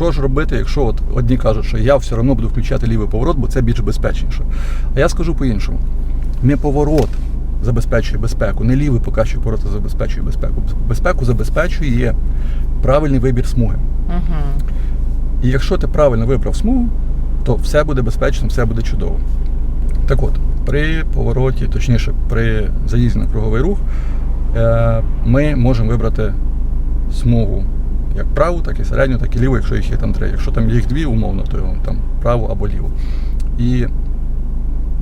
Що ж робити, якщо от одні кажуть, що я все одно буду включати лівий поворот, бо це більш безпечніше. А я скажу по-іншому: не поворот забезпечує безпеку, не лівий покращує поворот забезпечує безпеку. Безпеку забезпечує правильний вибір смуги. Угу. І якщо ти правильно вибрав смугу, то все буде безпечно, все буде чудово. Так от, при повороті, точніше, при заїзді на круговий рух, е, ми можемо вибрати смугу як праву, так і середню, так і ліву, якщо їх є там три. Якщо там їх дві, умовно, то там праву або ліву. І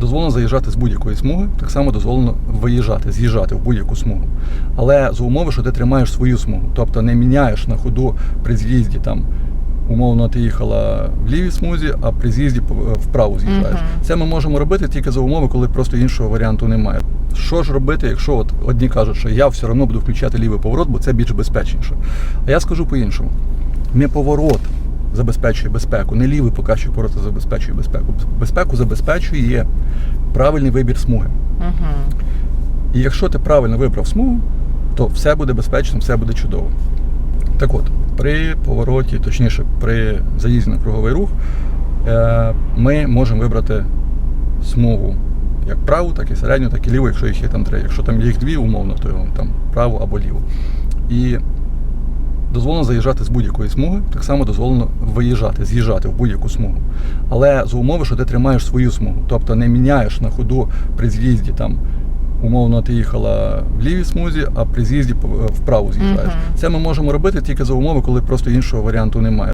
дозволено заїжджати з будь-якої смуги, так само дозволено виїжджати, з'їжджати в будь-яку смугу. Але за умови, що ти тримаєш свою смугу, тобто не міняєш на ходу при з'їзді там. Умовно, ти їхала в лівій смузі, а при з'їзді пов- вправо з'їжджаєш. Мгм. Це ми можемо робити тільки за умови, коли просто іншого варіанту немає. Що ж робити, якщо от одні кажуть, що я все одно буду включати лівий поворот, бо це більш безпечніше. А я скажу по-іншому: не поворот забезпечує безпеку, не лівий покращує поворот а забезпечує безпеку. Безпеку забезпечує правильний вибір смуги. Угу. І якщо ти правильно вибрав смугу, то все буде безпечно, все буде чудово. Так от, при повороті, точніше, при заїзді на круговий рух, е, ми можемо вибрати смугу як праву, так і середню, так і ліву, якщо їх є там три. Якщо там їх дві, умовно, то там праву або ліву. І дозволено заїжджати з будь-якої смуги, так само дозволено виїжджати, з'їжджати в будь-яку смугу. Але за умови, що ти тримаєш свою смугу, тобто не міняєш на ходу при з'їзді там. Умовно, ти їхала в лівій смузі, а при з'їзді вправо з'їжджаєш. Мгм. Це ми можемо робити тільки за умови, коли просто іншого варіанту немає.